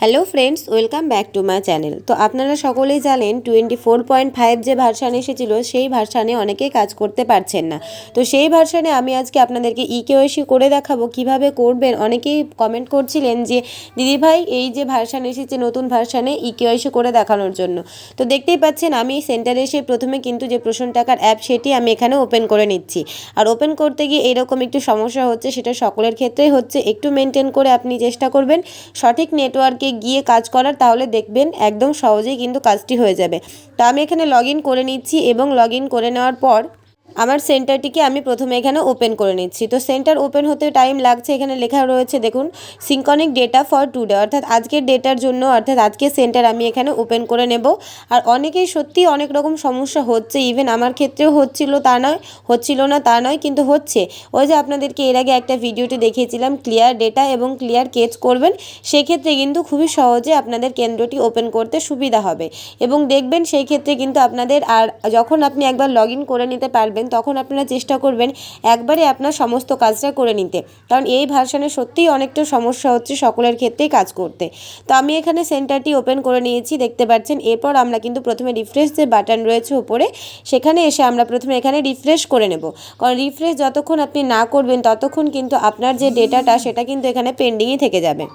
Hello friends welcome back to my channel তো আপনারা সকলেই জানেন টোয়েন্টি ফোর পয়েন্ট ফাইভ যে ভার্সান এসেছিল, সেই ভার্সানে অনেকেই কাজ করতে পারছেন না। তো সেই ভার্সানে আমি আজকে আপনাদেরকে ই কেওয়াইসি করে দেখাবো, কীভাবে করবেন। অনেকেই কমেন্ট করছিলেন যে দিদিভাই এই যে ভার্সান এসেছে নতুন ভার্সানে ই কেওয়াইসি করে দেখানোর জন্য। তো দেখতেই পাচ্ছেন, আমি সেন্টারে এসে প্রথমে কিন্তু যে প্রশ্ন টাকার অ্যাপ সেটি আমি এখানে ওপেন করে নিচ্ছি। আর ওপেন করতে গিয়ে এরকম একটু সমস্যা হচ্ছে, সেটা সকলের ক্ষেত্রেই হচ্ছে। একটু মেনটেন করে আপনি চেষ্টা করবেন। সঠিক নেটওয়ার্কে গিয়ে কাজ করার, তাহলে দেখবেন একদম সহজেই কিন্তু কাজটি হয়ে যাবে। তো আমি এখানে লগ করে নিচ্ছি এবং লগ করে নেওয়ার পর আমার সেন্টারটিকে আমি প্রথমে এখানে ওপেন করে নিচ্ছি। তো সেন্টার ওপেন হতে টাইম লাগছে, এখানে লেখা রয়েছে, দেখুন সিঙ্কনিক ডেটা ফর টুডে অর্থাৎ আজকের ডেটার জন্য, অর্থাৎ আজকের সেন্টার আমি এখানে ওপেন করে নেব। আর অনেকেই সত্যি অনেক রকম সমস্যা হচ্ছে ইভেন আমার ক্ষেত্রেও হচ্ছিল তা নয়, হচ্ছিল না তা নয়, কিন্তু হচ্ছে। ওই যে আপনাদেরকে এর আগে একটা ভিডিওতে দেখিয়েছিলাম ক্লিয়ার ডেটা এবং ক্লিয়ার কেচ করবেন, সেক্ষেত্রে কিন্তু খুবই সহজে আপনাদের কেন্দ্রটি ওপেন করতে সুবিধা হবে। এবং দেখবেন, সেই ক্ষেত্রে কিন্তু আপনাদের আর যখন আপনি একবার লগ করে নিতে পারবেন তখন আপনারা চেষ্টা করবেন একবারে আপনার সমস্ত কাজটা করে নিতে। কারণ এই ভার্সানে সত্যিই অনেকটা সমস্যা হচ্ছে সকলের ক্ষেত্রেই কাজ করতে। তো আমি এখানে সেন্টারটি ওপেন করে নিয়েছি, দেখতে পাচ্ছেন। এরপর আমরা কিন্তু প্রথমে রিফ্রেশ যে বাটন রয়েছে উপরে, সেখানে এসে আমরা প্রথমে এখানে রিফ্রেশ করে নেব। কারণ রিফ্রেশ যতক্ষণ আপনি না করবেন, ততক্ষণ কিন্তু আপনার যে ডেটাটা সেটা কিন্তু এখানে পেন্ডিংই থেকে যাবে।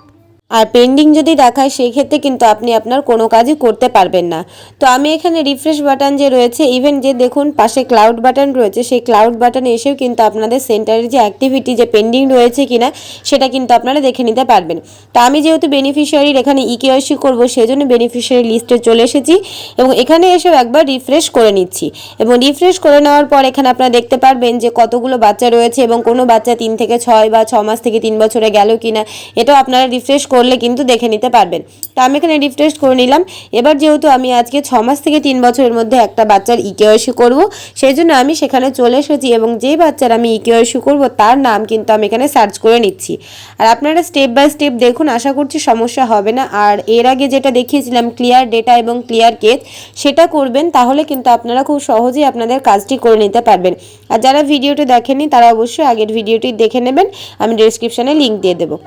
আর পেন্ডিং যদি দেখায় সেই ক্ষেত্রে কিন্তু আপনি আপনার কোনো কাজই করতে পারবেন না। তো আমি এখানে রিফ্রেশ বাটন যে রয়েছে ইভেন যে দেখুন পাশে ক্লাউড বাটন রয়েছে, সেই ক্লাউড বাটনে এসেও কিন্তু আপনাদের সেন্টারের যে অ্যাক্টিভিটি যে পেন্ডিং রয়েছে কিনা, সেটা কিন্তু আপনারা দেখে নিতে পারবেন। তো আমি যেহেতু বেনিফিশিয়ারির এখানে ই কেওয়াইসি করব সেই জন্য বেনিফিশিয়ারি লিস্টে চলে এসেছি এবং এখানে এসেও একবার রিফ্রেশ করে নিচ্ছি। এবং রিফ্রেশ করে নেওয়ার পর এখানে আপনারা দেখতে পারবেন যে কতগুলো বাচ্চা রয়েছে এবং কোনো বাচ্চা তিন থেকে ছয় বা ছ মাস থেকে তিন বছরে গেল কিনা, এটাও আপনারা রিফ্রেশ করে করলে কিন্তু দেখে নিতে পারবেন। তো আমি এখানে রিফ্রেশ করে নিলাম। এবার যেহেতু আমি আজকে ছ মাস থেকে তিন বছরের মধ্যে একটা বাচ্চার ইকেওয়াইসি করব, সেই জন্য আমি সেখানে চলে এসেছি এবং যে বাচ্চার আমি ইকেওয়াইসি করব, তার নাম কিন্তু আমি এখানে সার্চ করে নিচ্ছি। আর আপনারা স্টেপ বাই স্টেপ দেখুন, আশা করছি সমস্যা হবে না। আর এর আগে যেটা দেখিয়েছিলাম ক্লিয়ার ডেটা এবং ক্লিয়ার কেস সেটা করবেন, তাহলে কিন্তু আপনারা খুব সহজেই আপনাদের কাজটি করে নিতে পারবেন। আর যারা ভিডিওটি দেখেনি তারা অবশ্যই আগের ভিডিওটি দেখে নেবেন। আমি ডিসক্রিপশানে লিঙ্ক দিয়ে দেবো।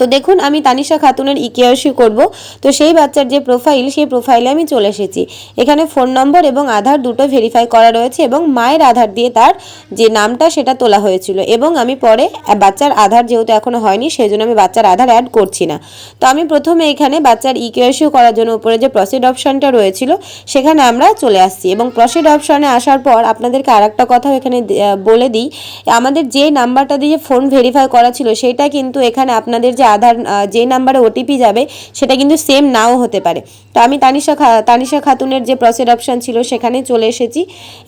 তো দেখুন, আমি তানিশা খাতুনের ইকেয়াসি করব। তো সেই বাচ্চার যে প্রোফাইল সেই প্রোফাইলে আমি চলে এসেছি। এখানে ফোন নম্বর এবং আধার দুটো ভেরিফাই করা রয়েছে এবং মায়ের আধার দিয়ে তার যে নামটা, সেটা তোলা হয়েছিল। এবং আমি পরে বাচ্চার আধার যেহেতু এখনও হয়নি সেই জন্য আমি বাচ্চার আধার অ্যাড করছি না। তো আমি প্রথমে এখানে বাচ্চার ইকেয়াসিও করার জন্য উপরে যে প্রসিড অপশানটা রয়েছিল, সেখানে আমরা চলে আসছি। এবং প্রসিড অপশানে আসার পর আপনাদেরকে আর একটা কথাও এখানে বলে দিই। আমাদের যে নাম্বারটা দিয়ে ফোন ভেরিফাই করা ছিল, সেটা কিন্তু এখানে আপনাদের যে আধার যে নাম্বারে ওটিপি যাবে, সেটা কিন্তু সেম নাও হতে পারে। তো আমি তানিশা খা, তানিশা খাতুনের যে প্রসেড অপশান ছিল, সেখানে চলে এসেছি।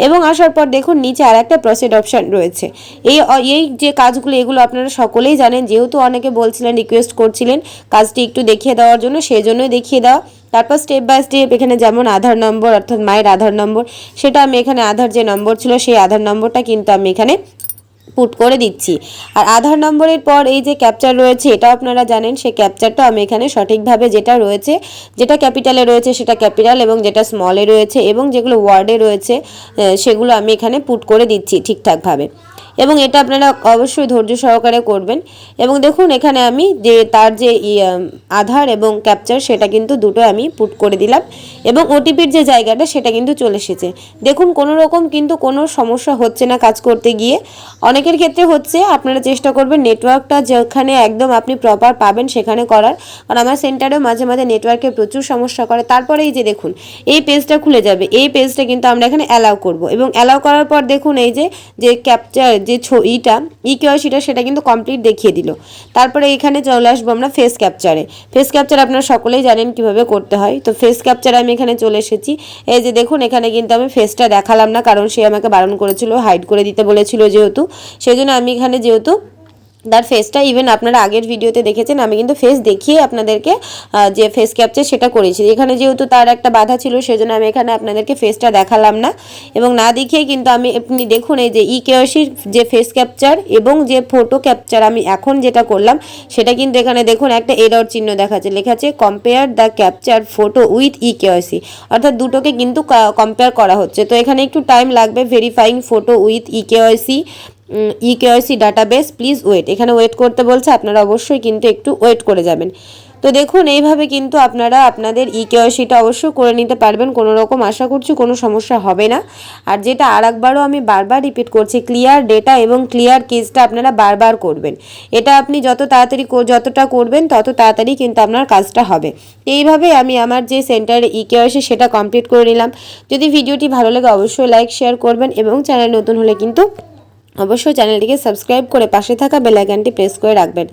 এবং আসার পর দেখুন, নিচে আর একটা প্রসেড অপশান রয়েছে। এই এই যে কাজগুলো, এগুলো আপনারা সকলেই জানেন। যেহেতু অনেকে বলছিলেন রিকোয়েস্ট করছিলেন কাজটি একটু দেখিয়ে দেওয়ার জন্য সেই জন্যই দেখিয়ে দেওয়া। তারপর স্টেপ বাই স্টেপ এখানে যেমন আধার নম্বর অর্থাৎ মায়ের আধার নম্বর সেটা আমি এখানে আধার যে নম্বর ছিল, সেই আধার নম্বরটা কিন্তু আমি এখানে পুট করে দিচ্ছি। আর আধার নম্বরের পর এই যে ক্যাপচার রয়েছে এটা আপনারা জানেন, সেই ক্যাপচারটা আমি এখানে সঠিকভাবে যেটা রয়েছে, যেটা ক্যাপিটালে রয়েছে সেটা ক্যাপিটাল এবং যেটা স্মলে রয়েছে এবং যেগুলো ওয়ার্ডে রয়েছে সেগুলো আমি এখানে পুট করে দিচ্ছি ঠিকঠাকভাবে। এবং এটা আপনারা অবশ্যই ধৈর্য সহকারে করবেন। এবং দেখুন, এখানে আমি যে, তার যে আধার এবং ক্যাপচার সেটা কিন্তু দুটো আমি পুট করে দিলাম এবং ওটিপির যে জায়গাটা সেটা কিন্তু চলে এসেছে। দেখুন, কোনো রকম কিন্তু কোনো সমস্যা হচ্ছে না কাজ করতে গিয়ে। অনেকের ক্ষেত্রে হচ্ছে, আপনারা চেষ্টা করবেন নেটওয়ার্কটা যেখানে একদম আপনি প্রপার পাবেন সেখানে করার। কারণ আমার সেন্টারেও মাঝে মাঝে নেটওয়ার্কে প্রচুর সমস্যা করে। তারপরে এই যে, দেখুন, এই পেজটা খুলে যাবে। এই পেজটা কিন্তু আমরা এখানে অ্যালাউ করব। এবং অ্যালাউ করার পর দেখুন, এই যে যে ক্যাপচার যে ইটা, ই কেওয়াইসিটা সেটা কিন্তু কমপ্লিট দেখিয়ে দিল। তারপরে এখানে চলে আসব আমরা ফেস ক্যাপচারে ফেস ক্যাপচার আপনারা সকলেই জানেন কীভাবে করতে হয়। তো ফেস ক্যাপচারে আমি এখানে চলে এসেছি। এই যে দেখুন, এখানে কিন্তু আমি ফেসটা দেখালাম না, কারণ সে আমাকে বারণ করেছিল হাইড করে দিতে বলেছিল যেহেতু। সেই জন্য আমি এখানে যেহেতু তার ফেসটা ইভেন আপনারা আগের ভিডিওতে দেখেছেন, আমি কিন্তু ফেস দেখিয়ে আপনাদেরকে যে ফেস ক্যাপচার সেটা করেছি। এখানে যেহেতু তার একটা বাধা ছিল, সেজন্য আমি এখানে আপনাদেরকে ফেসটা দেখালাম না। এবং না দেখিয়ে কিন্তু আমি, আপনি দেখুন এই যে ই কেওয়াসির যে ফেস ক্যাপচার এবং যে ফটো ক্যাপচার আমি এখন যেটা করলাম, সেটা কিন্তু এখানে দেখুন একটা এরর চিহ্ন দেখাচ্ছে। লেখা আছে compare the capture photo with e KYC অর্থাৎ দুটোকে কিন্তু কম্পেয়ার করা হচ্ছে। তো এখানে একটু টাইম লাগবে verifying photo with e KYC e KYC database please wait এখানে ওয়েট করতে বলছে, আপনারা অবশ্যই কিন্তু একটু ওয়েট করে যাবেন। তো দেখুন, এইভাবে কিন্তু আপনারা আপনাদের ই কেওয়াইসিটা অবশ্যই করে নিতে পারবেন। কোনো রকম আশা করছি কোনো সমস্যা হবে না। আর যেটা আর একবারও আমি বারবার রিপিট করছি ক্লিয়ার ডেটা এবং ক্লিয়ার কেসটা আপনারা বারবার করবেন। এটা আপনি যত তাড়াতাড়ি যতটা করবেন, তত তাড়াতাড়ি কিন্তু আপনার কাজটা হবে। এইভাবে আমি আমার যে সেন্টারে ই কেওয়াইসি সেটা কমপ্লিট করে নিলাম। যদি ভিডিওটি ভালো লাগে, অবশ্যই লাইক শেয়ার করবেন এবং চ্যানেল নতুন হলে কিন্তু অবশ্যই চ্যানেলটিকে সাবস্ক্রাইব করে পাশে থাকা বেল আইকনটি প্রেস করে রাখবেন।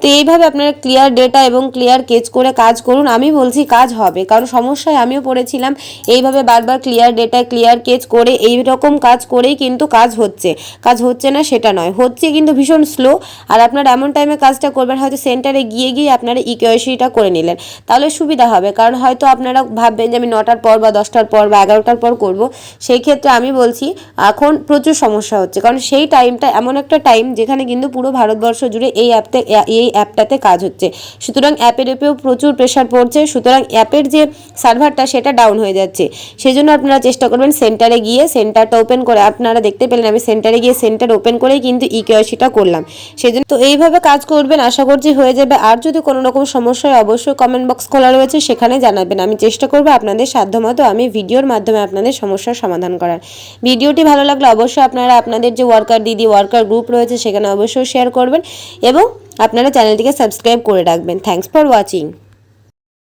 তো এইভাবে আপনারা ক্লিয়ার ডেটা এবং ক্লিয়ার কেচ করে কাজ করুন। আমি বলছি কাজ হবে, কারণ সমস্যায় আমিও পড়েছিলাম। এইভাবে বারবার ক্লিয়ার ডেটা ক্লিয়ার কেচ করে এই রকম কাজ করেই কিন্তু কাজ হচ্ছে। কাজ হচ্ছে না, সেটা নয়। হচ্ছে কিন্তু ভীষণ স্লো আর আপনারা এমন টাইমে কাজটা করবেন, হয়তো সেন্টারে গিয়ে গিয়ে আপনারা ইকেওয়াইসিটা করে নিলেন। তাহলে সুবিধা হবে, কারণ হয়তো আপনারা ভাববেন যে আমি নটার পর বা দশটার পর বা এগারোটার পর করব। সেই ক্ষেত্রে আমি বলছি, এখন প্রচুর সমস্যা হচ্ছে। কারণ সেই টাইমটা এমন একটা টাইম যেখানে কিন্তু পুরো ভারতবর্ষ জুড়ে এই অ্যাপতে এই অ্যাপটাতে কাজ হচ্ছে। সুতরাং অ্যাপের উপরেও প্রচুর প্রেশার পড়ছে। সুতরাং অ্যাপের যে সার্ভারটা সেটা ডাউন হয়ে যাচ্ছে। সেই জন্য আপনারা চেষ্টা করবেন সেন্টারে গিয়ে সেন্টারটা ওপেন করে, আপনারা দেখতে পেলেন, আমি সেন্টারে গিয়ে সেন্টার ওপেন করেই কিন্তু ই কেওয়াইসিটা করলাম। সেই জন্য তো এইভাবে কাজ করবেন, আশা করছি হয়ে যাবে। আর যদি কোনো রকম সমস্যা হয়, অবশ্যই কমেন্ট বক্স খোলা রয়েছে, সেখানে জানাবেন। আমি চেষ্টা করব আপনাদের সাধ্যমতো আমি ভিডিওর মাধ্যমে আপনাদের সমস্যার সমাধান করার। ভিডিওটি ভালো লাগলে অবশ্যই আপনারা আপনাদের যে ওয়ার্কার দিদি ওয়ার্কার গ্রুপ রয়েছে, সেখানে অবশ্যই শেয়ার করবেন এবং আপনারা চ্যানেলটিকে সাবস্ক্রাইব করে রাখবেন। Thanks for watching